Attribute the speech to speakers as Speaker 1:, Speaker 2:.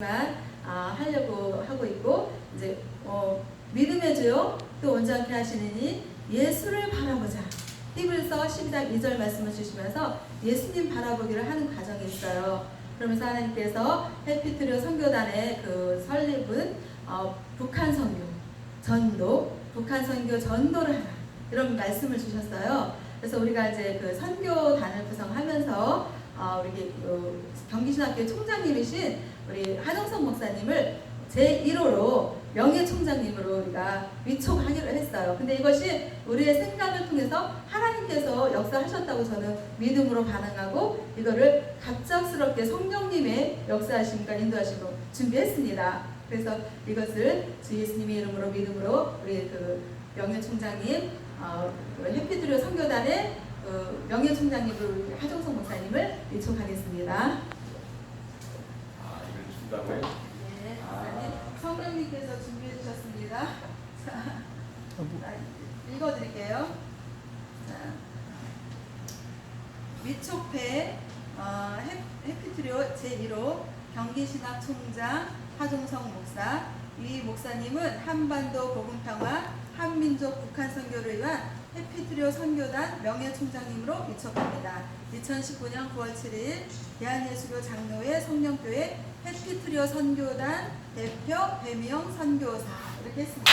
Speaker 1: 만 아, 하려고 하고 있고 이제 어, 믿음의 주요 또 온전케 하시느니 예수를 바라보자. 히브리서 12장 2절 말씀을 주시면서 예수님 바라보기를 하는 과정이 있어요. 그러면서 하나님께서 해피트리오 선교단의 그 설립은 어, 북한 선교, 전도, 북한 선교 전도를 하라 이런 말씀을 주셨어요. 그래서 우리가 이제 그 선교단을 그 경기신학교 총장님이신 우리 하정성 목사님을 제 1호로 명예 총장님으로 우리가 위촉하기로 했어요. 근데 이것이 우리의 생각을 통해서 하나님께서 역사하셨다고 저는 믿음으로 반응하고 이거를 갑작스럽게 성령님의 역사하심과 인도하심으로 준비했습니다. 그래서 이것을 주 예수님의 이름으로 믿음으로 우리 그 명예 총장님 어, 선교단의 그 명예 총장님으로 우리 하정성 목사님을 위촉하겠습니다.
Speaker 2: 아, 이걸 준다고요?
Speaker 1: 네, 목사님 성령님께서 준비해 주셨습니다. 자, 자, 읽어드릴게요. 자, 미촉회 어, 해- 해피트리오 제1호 경기신학 총장 하종성 목사 이 목사님은 한반도 복음평화 한민족 북한 선교를 위한 해피트리오 선교단 명예총장님으로 위촉합니다. 2019년 9월 7일 대한예수교 장로회 성령교회 해피트리오 선교단 대표 배미영 선교사 이렇게 했습니다.